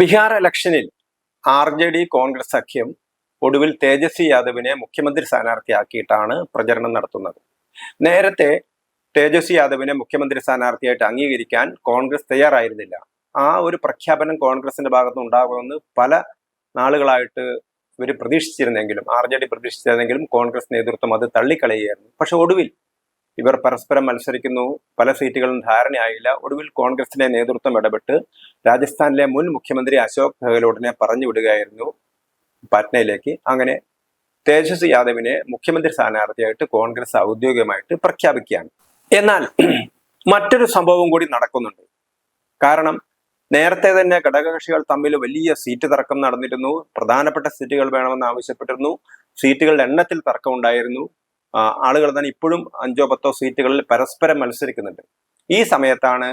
ബീഹാർ ഇലക്ഷനിൽ R J D Congress സഖ്യം ഒടുവിൽ തേജസ്വി യാദവിനെ മുഖ്യമന്ത്രി സ്ഥാനാർത്ഥിയാക്കിയിട്ടാണ് പ്രചരണം നടത്തുന്നത്. നേരത്തെ തേജസ്വി യാദവിനെ മുഖ്യമന്ത്രി സ്ഥാനാർത്ഥിയായിട്ട് അംഗീകരിക്കാൻ കോൺഗ്രസ് തയ്യാറായിരുന്നില്ല. ആ ഒരു പ്രഖ്യാപനം കോൺഗ്രസിന്റെ ഭാഗത്ത് ഉണ്ടാകുമെന്ന് പല നാളുകളായിട്ട് ഇവർ പ്രതീക്ഷിച്ചിരുന്നെങ്കിലും ആർ ജെ ഡി പ്രതീക്ഷിച്ചിരുന്നെങ്കിലും കോൺഗ്രസ് നേതൃത്വം അത് തള്ളിക്കളയുകയായിരുന്നു. പക്ഷെ ഒടുവിൽ ഇവർ പരസ്പരം മത്സരിക്കുന്നു. പല സീറ്റുകളും ധാരണയായില്ല. ഒടുവിൽ കോൺഗ്രസിന്റെ നേതൃത്വം ഇടപെട്ട് രാജസ്ഥാനിലെ മുൻ മുഖ്യമന്ത്രി അശോക് ഗെഹ്ലോട്ടിനെ പറഞ്ഞു വിടുകയായിരുന്നു പാറ്റ്നയിലേക്ക്. അങ്ങനെ തേജസ്വി യാദവിനെ മുഖ്യമന്ത്രി സ്ഥാനാർത്ഥിയായിട്ട് കോൺഗ്രസ് ഔദ്യോഗികമായിട്ട് പ്രഖ്യാപിക്കുകയാണ്. എന്നാൽ മറ്റൊരു സംഭവം കൂടി നടക്കുന്നുണ്ട്. കാരണം നേരത്തെ തന്നെ ഘടകകക്ഷികൾ തമ്മിൽ വലിയ സീറ്റ് തർക്കം നടന്നിരുന്നു. പ്രധാനപ്പെട്ട സീറ്റുകൾ വേണമെന്ന് ആവശ്യപ്പെട്ടിരുന്നു. സീറ്റുകളുടെ എണ്ണത്തിൽ തർക്കം ഉണ്ടായിരുന്നു. ആളുകൾ തന്നെ ഇപ്പോഴും അഞ്ചോ പത്തോ സീറ്റുകളിൽ പരസ്പരം മത്സരിക്കുന്നുണ്ട്. ഈ സമയത്താണ്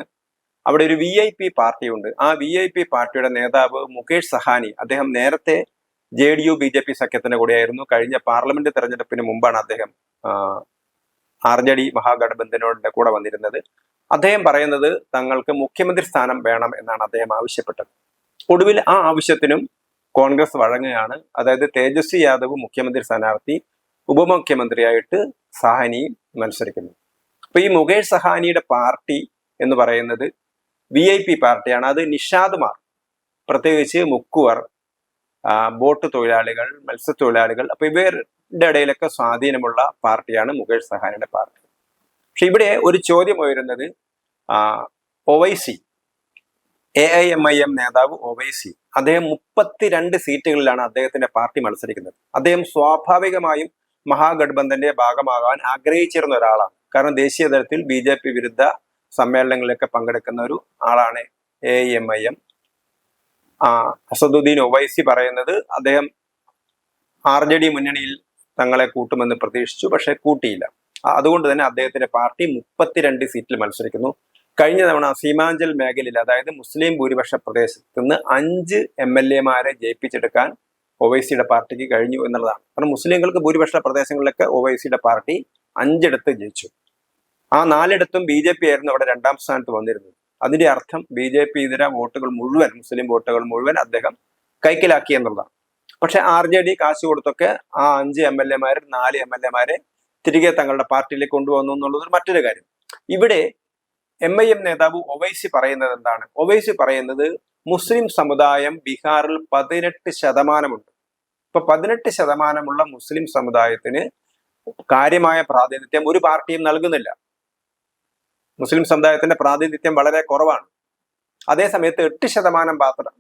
അവിടെ ഒരു വി ഐ പി പാർട്ടിയുണ്ട്. ആ വി ഐ പി പാർട്ടിയുടെ നേതാവ് മുകേഷ് സഹാനി അദ്ദേഹം നേരത്തെ J D U B J P സഖ്യത്തിന്റെ കൂടെയായിരുന്നു. കഴിഞ്ഞ പാർലമെന്റ് തെരഞ്ഞെടുപ്പിന് മുമ്പാണ് അദ്ദേഹം ആർ ജെ ഡി മഹാഗഠബന്ധനോടെ കൂടെ വന്നിരുന്നത്. അദ്ദേഹം പറയുന്നത് തങ്ങൾക്ക് മുഖ്യമന്ത്രി സ്ഥാനം വേണം എന്നാണ് അദ്ദേഹം ആവശ്യപ്പെട്ടത്. ഒടുവിൽ ആ ആവശ്യത്തിനും കോൺഗ്രസ് വഴങ്ങുകയാണ്. അതായത് തേജസ്വി യാദവ് മുഖ്യമന്ത്രി സ്ഥാനാർത്ഥി ഉപമുഖ്യമന്ത്രിയായിട്ട് സഹാനി മത്സരിക്കുന്നു. അപ്പൊ ഈ മുകേഷ് സഹാനിയുടെ പാർട്ടി എന്ന് പറയുന്നത് വി ഐ പി പാർട്ടിയാണ്. അത് നിഷാദുമാർ പ്രത്യേകിച്ച് മുക്കുവർ ബോട്ട് തൊഴിലാളികൾ മത്സ്യത്തൊഴിലാളികൾ അപ്പൊ ഇവരുടെ ഇടയിലൊക്കെ സ്വാധീനമുള്ള പാർട്ടിയാണ് മുകേഷ് സഹാനിയുടെ പാർട്ടി. പക്ഷെ ഇവിടെ ഒരു ചോദ്യം ഉയരുന്നത് Owaisi A I M I M നേതാവ് ഒവൈസി അദ്ദേഹം മുപ്പത്തിരണ്ട് സീറ്റുകളിലാണ് അദ്ദേഹത്തിന്റെ പാർട്ടി മത്സരിക്കുന്നത്. അദ്ദേഹം സ്വാഭാവികമായും മഹാഗഡ്ബന്ധന്റെ ഭാഗമാകാൻ ആഗ്രഹിച്ചിരുന്ന ഒരാളാണ്. കാരണം ദേശീയ തലത്തിൽ ബി ജെ പി വിരുദ്ധ സമ്മേളനങ്ങളിലൊക്കെ പങ്കെടുക്കുന്ന ഒരു ആളാണ് A M I M. Asaduddin Owaisi പറയുന്നത് അദ്ദേഹം ആർ ജെ ഡി മുന്നണിയിൽ തങ്ങളെ കൂട്ടുമെന്ന് പ്രതീക്ഷിച്ചു പക്ഷെ കൂട്ടിയില്ല. അതുകൊണ്ട് തന്നെ അദ്ദേഹത്തിന്റെ പാർട്ടി മുപ്പത്തിരണ്ട് സീറ്റിൽ മത്സരിക്കുന്നു. കഴിഞ്ഞ തവണ സീമാഞ്ചൽ മേഖലയിൽ അതായത് മുസ്ലിം ഭൂരിപക്ഷ പ്രദേശത്ത് നിന്ന് അഞ്ച് എം എൽ എമാരെ ജയിപ്പിച്ചെടുക്കാൻ ഒവൈസിയുടെ പാർട്ടിക്ക് കഴിഞ്ഞു എന്നുള്ളതാണ്. കാരണം മുസ്ലിങ്ങൾക്ക് ഭൂരിപക്ഷ പ്രദേശങ്ങളിലൊക്കെ ഒവൈസിയുടെ പാർട്ടി അഞ്ചിടത്ത് ജയിച്ചു. ആ നാലിടത്തും ബി ജെ പി ആയിരുന്നു അവിടെ രണ്ടാം സ്ഥാനത്ത് വന്നിരുന്നത്. അതിന്റെ അർത്ഥം ബി ജെ പി ഇതര വോട്ടുകൾ മുഴുവൻ മുസ്ലിം വോട്ടുകൾ മുഴുവൻ അദ്ദേഹം കൈക്കലാക്കി എന്നുള്ളതാണ്. പക്ഷെ ആർ ജെ ഡി കാശ് കൊടുത്തൊക്കെ ആ അഞ്ച് എം എൽ എമാരിൽ നാല് എം എൽ എമാരെ തിരികെ തങ്ങളുടെ പാർട്ടിയിലേക്ക് കൊണ്ടുവന്നു എന്നുള്ളത് മറ്റൊരു കാര്യം. ഇവിടെ എം ഐ എം നേതാവ് ഒവൈസി പറയുന്നത് എന്താണ്? ഒവൈസി പറയുന്നത് മുസ്ലിം സമുദായം ബീഹാറിൽ പതിനെട്ട് ശതമാനമുണ്ട്. ഇപ്പൊ പതിനെട്ട് ശതമാനമുള്ള മുസ്ലിം സമുദായത്തിന് കാര്യമായ പ്രാതിനിധ്യം ഒരു പാർട്ടിയും നൽകുന്നില്ല. മുസ്ലിം സമുദായത്തിന്റെ പ്രാതിനിധ്യം വളരെ കുറവാണ്. അതേസമയത്ത് എട്ട് ശതമാനം മാത്രം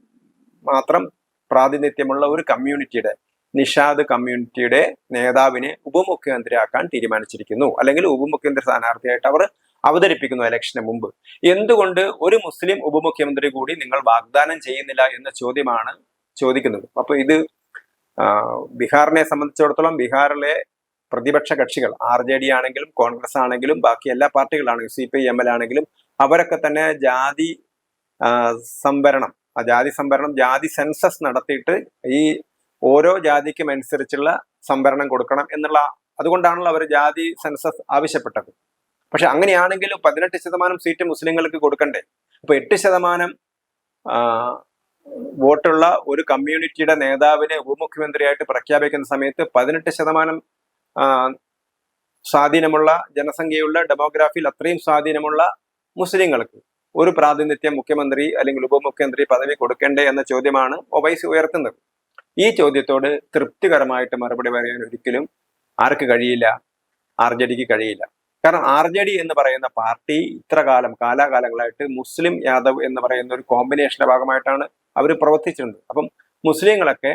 മാത്രം പ്രാതിനിധ്യമുള്ള ഒരു കമ്മ്യൂണിറ്റിയുടെ നിഷാദ് കമ്മ്യൂണിറ്റിയുടെ നേതാവിനെ ഉപമുഖ്യമന്ത്രിയാക്കാൻ തീരുമാനിച്ചിരിക്കുന്നു. അല്ലെങ്കിൽ ഉപമുഖ്യമന്ത്രി സ്ഥാനാർത്ഥിയായിട്ട് അവർ അവതരിപ്പിക്കുന്നു ഇലക്ഷന് മുമ്പ്. എന്തുകൊണ്ട് ഒരു മുസ്ലിം ഉപമുഖ്യമന്ത്രി കൂടി നിങ്ങൾ വാഗ്ദാനം ചെയ്യുന്നില്ല എന്ന ചോദ്യമാണ് ചോദിക്കുന്നത്. അപ്പൊ ഇത് ബീഹാറിനെ സംബന്ധിച്ചിടത്തോളം ബീഹാറിലെ പ്രതിപക്ഷ കക്ഷികൾ ആർ ജെ ഡി ആണെങ്കിലും കോൺഗ്രസ് ആണെങ്കിലും ബാക്കി എല്ലാ പാർട്ടികളാണെങ്കിലും C P I M L ആണെങ്കിലും അവരൊക്കെ തന്നെ ജാതി സംവരണം ആ ജാതി സംവരണം ജാതി സെൻസസ് നടത്തിയിട്ട് ഈ ഓരോ ജാതിക്കും അനുസരിച്ചുള്ള സംവരണം കൊടുക്കണം എന്നുള്ള അതുകൊണ്ടാണല്ലോ അവർ ജാതി സെൻസസ് ആവശ്യപ്പെട്ടത്. പക്ഷെ അങ്ങനെയാണെങ്കിൽ പതിനെട്ട് ശതമാനം സീറ്റ് മുസ്ലിങ്ങൾക്ക് കൊടുക്കണ്ടേ? അപ്പൊ എട്ട് ശതമാനം വോട്ടുള്ള ഒരു കമ്മ്യൂണിറ്റിയുടെ നേതാവിനെ ഉപമുഖ്യമന്ത്രിയായിട്ട് പ്രഖ്യാപിക്കുന്ന സമയത്ത് പതിനെട്ട് ശതമാനം സ്വാധീനമുള്ള ജനസംഖ്യയുള്ള ഡെമോഗ്രാഫിയിൽ അത്രയും സ്വാധീനമുള്ള മുസ്ലിങ്ങൾക്ക് ഒരു പ്രാതിനിധ്യം മുഖ്യമന്ത്രി അല്ലെങ്കിൽ ഉപമുഖ്യമന്ത്രി പദവി കൊടുക്കണ്ടേ എന്ന ചോദ്യമാണ് ഒവൈസ് ഉയർത്തുന്നത്. ഈ ചോദ്യത്തോട് തൃപ്തികരമായിട്ട് മറുപടി പറയാൻ ഒരിക്കലും ആർക്ക് കഴിയില്ല? ആർ ജെ ഡിക്ക് കഴിയില്ല. കാരണം ആർ ജെ ഡി എന്ന് പറയുന്ന പാർട്ടി ഇത്ര കാലം കാലാകാലങ്ങളായിട്ട് മുസ്ലിം യാദവ് എന്ന് പറയുന്ന ഒരു കോമ്പിനേഷന്റെ ഭാഗമായിട്ടാണ് അവർ പ്രവർത്തിച്ചിട്ടുണ്ട്. അപ്പം മുസ്ലിങ്ങളൊക്കെ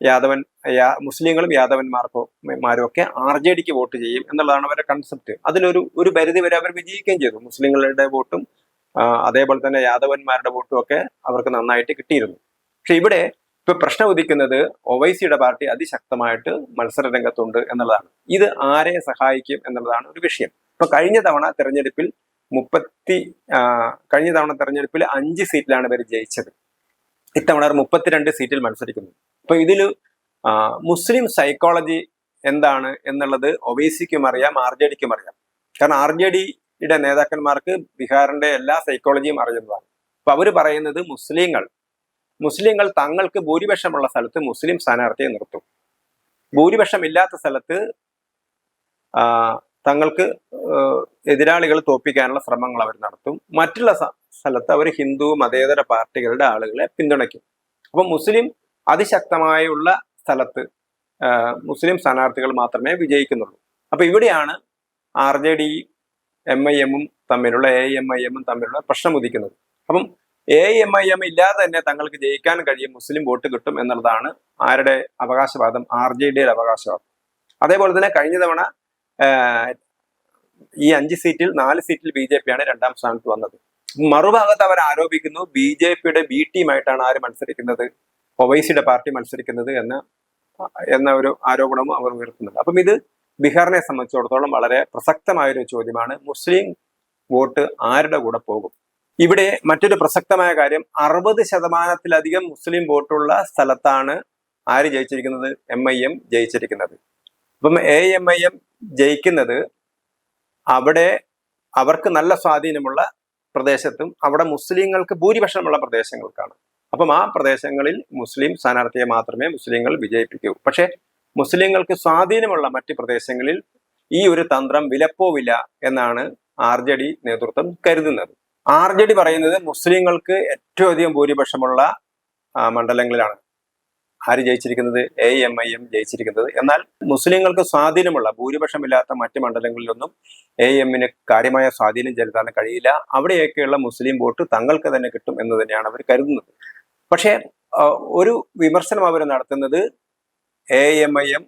യാദവൻ മുസ്ലിങ്ങളും യാദവന്മാർക്കോ മാരും ഒക്കെ ആർ ജെ ഡിക്ക് വോട്ട് ചെയ്യും എന്നുള്ളതാണ് അവരുടെ കൺസെപ്റ്റ് അതിലൊരു ഒരു പരിധി വരെ അവർ വിജയിക്കുകയും ചെയ്തു. മുസ്ലിങ്ങളുടെ വോട്ടും അതേപോലെ തന്നെ യാദവന്മാരുടെ വോട്ടും ഒക്കെ അവർക്ക് നന്നായിട്ട് കിട്ടിയിരുന്നു. പക്ഷെ ഇവിടെ ഇപ്പൊ പ്രശ്നം ഉദിക്കുന്നത് ഒവൈസിയുടെ പാർട്ടി അതിശക്തമായിട്ട് മത്സര രംഗത്തുണ്ട് എന്നുള്ളതാണ്. ഇത് ആരെ സഹായിക്കും എന്നുള്ളതാണ് ഒരു വിഷയം. ഇപ്പൊ കഴിഞ്ഞ തവണ തെരഞ്ഞെടുപ്പിൽ മുപ്പത്തി കഴിഞ്ഞ തവണ തെരഞ്ഞെടുപ്പിൽ അഞ്ച് സീറ്റിലാണ് ഇവർ ജയിച്ചത്. ഇത്തവണ മുപ്പത്തിരണ്ട് സീറ്റിൽ മത്സരിക്കുന്നു. അപ്പൊ ഇതിൽ മുസ്ലിം സൈക്കോളജി എന്താണ് എന്നുള്ളത് ഒബേസിക്കും അറിയാം ആർ ജെ ഡിക്കും അറിയാം. കാരണം ആർ ജെ ഡിയുടെ നേതാക്കന്മാർക്ക് ബീഹാറിന്റെ എല്ലാ സൈക്കോളജിയും അറിയുന്നതാണ്. അപ്പൊ അവർ പറയുന്നത് മുസ്ലിങ്ങൾ മുസ്ലിങ്ങൾ തങ്ങൾക്ക് ഭൂരിപക്ഷമുള്ള സ്ഥലത്ത് മുസ്ലിം സ്ഥാനാർത്ഥിയെ നിർത്തും. ഭൂരിപക്ഷം ഇല്ലാത്ത സ്ഥലത്ത് തങ്ങൾക്ക് എതിരാളികൾ തോപ്പിക്കാനുള്ള ശ്രമങ്ങൾ അവർ നടത്തും. മറ്റുള്ള സ്ഥലത്ത് അവർ ഹിന്ദു മതേതര പാർട്ടികളുടെ ആളുകളെ പിന്തുണയ്ക്കും. അപ്പം മുസ്ലിം അതിശക്തമായുള്ള സ്ഥലത്ത് മുസ്ലിം സ്ഥാനാർത്ഥികൾ മാത്രമേ വിജയിക്കുന്നുള്ളൂ. അപ്പൊ ഇവിടെയാണ് R J D M I എമ്മും തമ്മിലുള്ള എ എം ഐ എമ്മും തമ്മിലുള്ള പ്രശ്നം ഉദിക്കുന്നത്. അപ്പം എ എം ഐ എം ഇല്ലാതെ തന്നെ തങ്ങൾക്ക് ജയിക്കാൻ കഴിയും മുസ്ലിം വോട്ട് കിട്ടും എന്നുള്ളതാണ് ആരുടെ അവകാശവാദം? ആർ ജെ ഡിയുടെ അവകാശവാദം. അതേപോലെ തന്നെ കഴിഞ്ഞ തവണ ഈ അഞ്ച് സീറ്റിൽ നാല് സീറ്റിൽ ബി ജെ പി ആണ് രണ്ടാം സ്ഥാനത്ത് വന്നത്. മറുഭാഗത്ത് അവർ ആരോപിക്കുന്നു ബി ജെ പിയുടെ ബി ടീമായിട്ടാണ് ആര് മത്സരിക്കുന്നത് ഒവൈസിയുടെ പാർട്ടി മത്സരിക്കുന്നത് എന്ന എന്ന ഒരു ആരോപണവും അവർ ഉയർത്തുന്നുണ്ട്. അപ്പം ഇത് ബീഹാറിനെ സംബന്ധിച്ചിടത്തോളം വളരെ പ്രസക്തമായ ഒരു ചോദ്യമാണ്. മുസ്ലിം വോട്ട് ആരുടെ കൂടെ പോകും? ഇവിടെ മറ്റൊരു പ്രസക്തമായ കാര്യം അറുപത് ശതമാനത്തിലധികം മുസ്ലിം വോട്ടുള്ള സ്ഥലത്താണ് ആര് ജയിച്ചിരിക്കുന്നത്? എം ഐ എം ജയിച്ചിരിക്കുന്നത്. അപ്പം എ എം ഐ എം ജയിക്കുന്നത് അവിടെ അവർക്ക് നല്ല സ്വാധീനമുള്ള പ്രദേശത്തും അവിടെ മുസ്ലിങ്ങൾക്ക് ഭൂരിപക്ഷമുള്ള പ്രദേശങ്ങൾക്കാണ്. അപ്പം ആ പ്രദേശങ്ങളിൽ മുസ്ലിം സ്ഥാനാർത്ഥിയെ മാത്രമേ മുസ്ലിങ്ങൾ വിജയിപ്പിക്കൂ. പക്ഷേ മുസ്ലിങ്ങൾക്ക് സ്വാധീനമുള്ള മറ്റ് പ്രദേശങ്ങളിൽ ഈ ഒരു തന്ത്രം വിലപ്പോവില്ല എന്നാണ് ആർ ജെ ഡി നേതൃത്വം കരുതുന്നത്. ആർ ജെ ഡി പറയുന്നത് മുസ്ലിങ്ങൾക്ക് ഏറ്റവും അധികം ഭൂരിപക്ഷമുള്ള മണ്ഡലങ്ങളിലാണ്. ആര് ജയിച്ചിരിക്കുന്നത്? എ എം ഐ എം ജയിച്ചിരിക്കുന്നത്. എന്നാൽ മുസ്ലിങ്ങൾക്ക് സ്വാധീനമുള്ള ഭൂരിപക്ഷമില്ലാത്ത മറ്റ് മണ്ഡലങ്ങളിലൊന്നും എ എമ്മിന് കാര്യമായ സ്വാധീനം ചെലുത്താൻ കഴിയില്ല. അവിടെയൊക്കെയുള്ള മുസ്ലിം വോട്ട് തങ്ങൾക്ക് തന്നെ കിട്ടും എന്ന് തന്നെയാണ് അവർ കരുതുന്നത്. പക്ഷേ ഒരു വിമർശനം അവർ നടത്തുന്നത് A M I M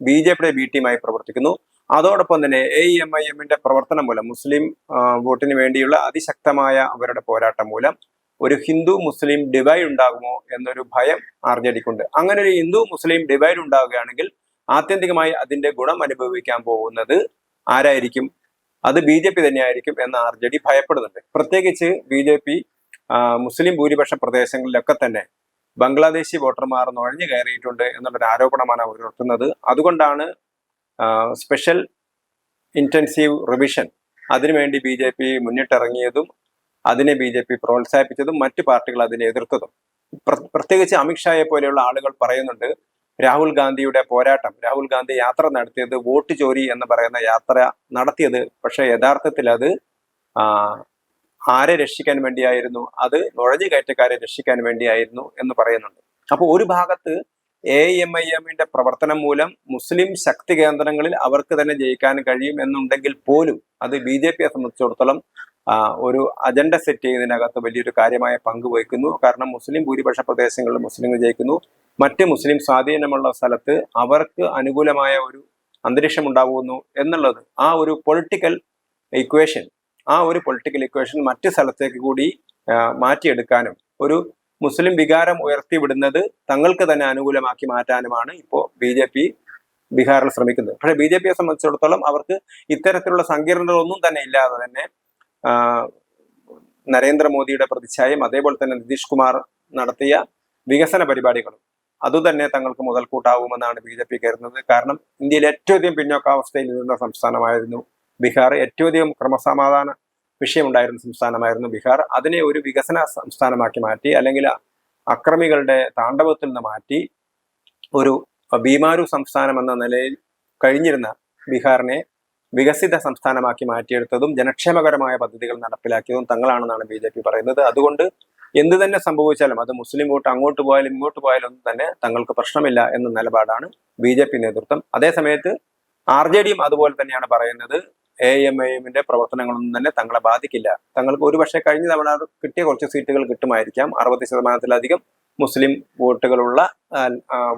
B J പിയുടെ ബി ടീമായി പ്രവർത്തിക്കുന്നു. അതോടൊപ്പം തന്നെ എ എം ഐ എമ്മിന്റെ പ്രവർത്തനം മൂലം മുസ്ലിം വോട്ടിന് വേണ്ടിയുള്ള അതിശക്തമായ അവരുടെ പോരാട്ടം മൂലം ഒരു ഹിന്ദു മുസ്ലിം ഡിവൈഡ് ഉണ്ടാകുമോ എന്നൊരു ഭയം ആർ ജെ ഡിക്കുണ്ട് അങ്ങനെ ഒരു ഹിന്ദു മുസ്ലിം ഡിവൈഡ് ഉണ്ടാവുകയാണെങ്കിൽ ആത്യന്തികമായി അതിന്റെ ഗുണം അനുഭവിക്കാൻ പോകുന്നത് ആരായിരിക്കും? അത് ബി ജെ പി തന്നെയായിരിക്കും എന്ന് ആർ ജെ ഡി ഭയപ്പെടുന്നുണ്ട്. പ്രത്യേകിച്ച് ബി ജെ പി മുസ്ലിം ഭൂരിപക്ഷ പ്രദേശങ്ങളിലൊക്കെ തന്നെ ബംഗ്ലാദേശി വോട്ടർമാർ നുഴഞ്ഞു കയറിയിട്ടുണ്ട് എന്നുള്ളൊരു ആരോപണമാണ് അവർ ഉയർത്തുന്നത്. അതുകൊണ്ടാണ് സ്പെഷ്യൽ ഇന്റൻസീവ് റിവിഷൻ അതിനുവേണ്ടി ബി ജെ പി മുന്നിട്ടിറങ്ങിയതും അതിനെ ബി ജെ പി പ്രോത്സാഹിപ്പിച്ചതും മറ്റു പാർട്ടികൾ അതിനെ എതിർത്തതും. പ്രത്യേകിച്ച് അമിത്ഷായെ പോലെയുള്ള ആളുകൾ പറയുന്നുണ്ട് രാഹുൽ ഗാന്ധിയുടെ പോരാട്ടം രാഹുൽ ഗാന്ധി യാത്ര നടത്തിയത് വോട്ട് ചോരി എന്ന് പറയുന്ന യാത്ര നടത്തിയത് പക്ഷെ യഥാർത്ഥത്തിൽ അത് ആരെ രക്ഷിക്കാൻ വേണ്ടിയായിരുന്നു? അത് നുഴഞ്ഞു കയറ്റക്കാരെ രക്ഷിക്കാൻ വേണ്ടിയായിരുന്നു എന്ന് പറയുന്നുണ്ട്. അപ്പോൾ ഒരു ഭാഗത്ത് എ എം ഐ എമ്മിന്റെ പ്രവർത്തനം മൂലം മുസ്ലിം ശക്തി കേന്ദ്രങ്ങളിൽ അവർക്ക് തന്നെ ജയിക്കാൻ കഴിയും എന്നുണ്ടെങ്കിൽ പോലും അത് ബി ജെ പിയെ സംബന്ധിച്ചിടത്തോളം ഒരു അജണ്ട സെറ്റ് ചെയ്യുന്നതിനകത്ത് വലിയൊരു കാര്യമായ പങ്ക് വഹിക്കുന്നു. കാരണം മുസ്ലിം ഭൂരിപക്ഷ പ്രദേശങ്ങളിൽ മുസ്ലിം ജയിക്കുന്നു. മറ്റ് മുസ്ലിം സ്വാധീനമുള്ള സ്ഥലത്ത് അവർക്ക് അനുകൂലമായ ഒരു അന്തരീക്ഷം ഉണ്ടാകുന്നു എന്നുള്ളത് ആ ഒരു പൊളിറ്റിക്കൽ ഇക്വേഷൻ ആ ഒരു പൊളിറ്റിക്കൽ ഇക്വേഷൻ മറ്റ് സ്ഥലത്തേക്ക് കൂടി മാറ്റിയെടുക്കാനും ഒരു മുസ്ലിം വികാരം ഉയർത്തി വിടുന്നത് തങ്ങൾക്ക് തന്നെ അനുകൂലമാക്കി മാറ്റാനുമാണ് ഇപ്പോൾ ബി ജെ പി ബീഹാറിൽ ശ്രമിക്കുന്നത്. പക്ഷേ ബി ജെ പിയെ സംബന്ധിച്ചിടത്തോളം അവർക്ക് ഇത്തരത്തിലുള്ള സങ്കീർണതകളൊന്നും തന്നെ ഇല്ലാതെ തന്നെ നരേന്ദ്രമോദിയുടെ പ്രതിച്ഛായയും അതേപോലെ തന്നെ നിതീഷ് കുമാർ നടത്തിയ വികസന പരിപാടികളും അതുതന്നെ തങ്ങൾക്ക് മുതൽക്കൂട്ടാവുമെന്നാണ് ബി ജെ പി കരുതുന്നത്. കാരണം ഇന്ത്യയിൽ ഏറ്റവും അധികം പിന്നോക്കാവസ്ഥയിൽ നിന്ന സംസ്ഥാനമായിരുന്നു ബീഹാർ. ഏറ്റവും അധികം ക്രമസമാധാന വിഷയമുണ്ടായിരുന്ന സംസ്ഥാനമായിരുന്നു ബീഹാർ. അതിനെ ഒരു വികസന സംസ്ഥാനമാക്കി മാറ്റി അല്ലെങ്കിൽ അക്രമികളുടെ താണ്ഡവത്തിൽ നിന്ന് മാറ്റി ഒരു ഭീമാരു സംസ്ഥാനം എന്ന നിലയിൽ കഴിഞ്ഞിരുന്ന ബീഹാറിനെ വികസിത സംസ്ഥാനമാക്കി മാറ്റിയെടുത്തതും ജനക്ഷേമകരമായ പദ്ധതികൾ നടപ്പിലാക്കിയതും തങ്ങളാണെന്നാണ് ബി ജെ പി പറയുന്നത്. അതുകൊണ്ട് എന്ത് തന്നെ സംഭവിച്ചാലും അത് മുസ്ലിം വോട്ട് അങ്ങോട്ട് പോയാലും ഇങ്ങോട്ട് പോയാലും ഒന്നും തന്നെ തങ്ങൾക്ക് പ്രശ്നമില്ല എന്ന നിലപാടാണ് ബി ജെ പി നേതൃത്വം. അതേസമയത്ത് ആർ ജെ ഡിയും അതുപോലെ തന്നെയാണ് പറയുന്നത്. എ എം ഐ എമ്മിന്റെ പ്രവർത്തനങ്ങളൊന്നും തന്നെ തങ്ങളെ ബാധിക്കില്ല. തങ്ങൾക്ക് ഒരുപക്ഷെ കഴിഞ്ഞ തവണ കിട്ടിയ കുറച്ച് സീറ്റുകൾ കിട്ടുമായിരിക്കാം. അറുപത് ശതമാനത്തിലധികം മുസ്ലിം വോട്ടുകളുള്ള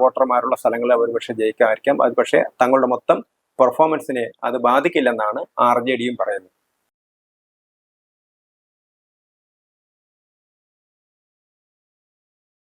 വോട്ടർമാരുള്ള സ്ഥലങ്ങളിൽ അവർ പക്ഷേ ജയിക്കാമായിരിക്കാം. അത് പക്ഷേ തങ്ങളുടെ മൊത്തം പെർഫോമൻസിനെ അത് ബാധിക്കില്ലെന്നാണ് ആർ ജെ ഡിയും പറയുന്നത്.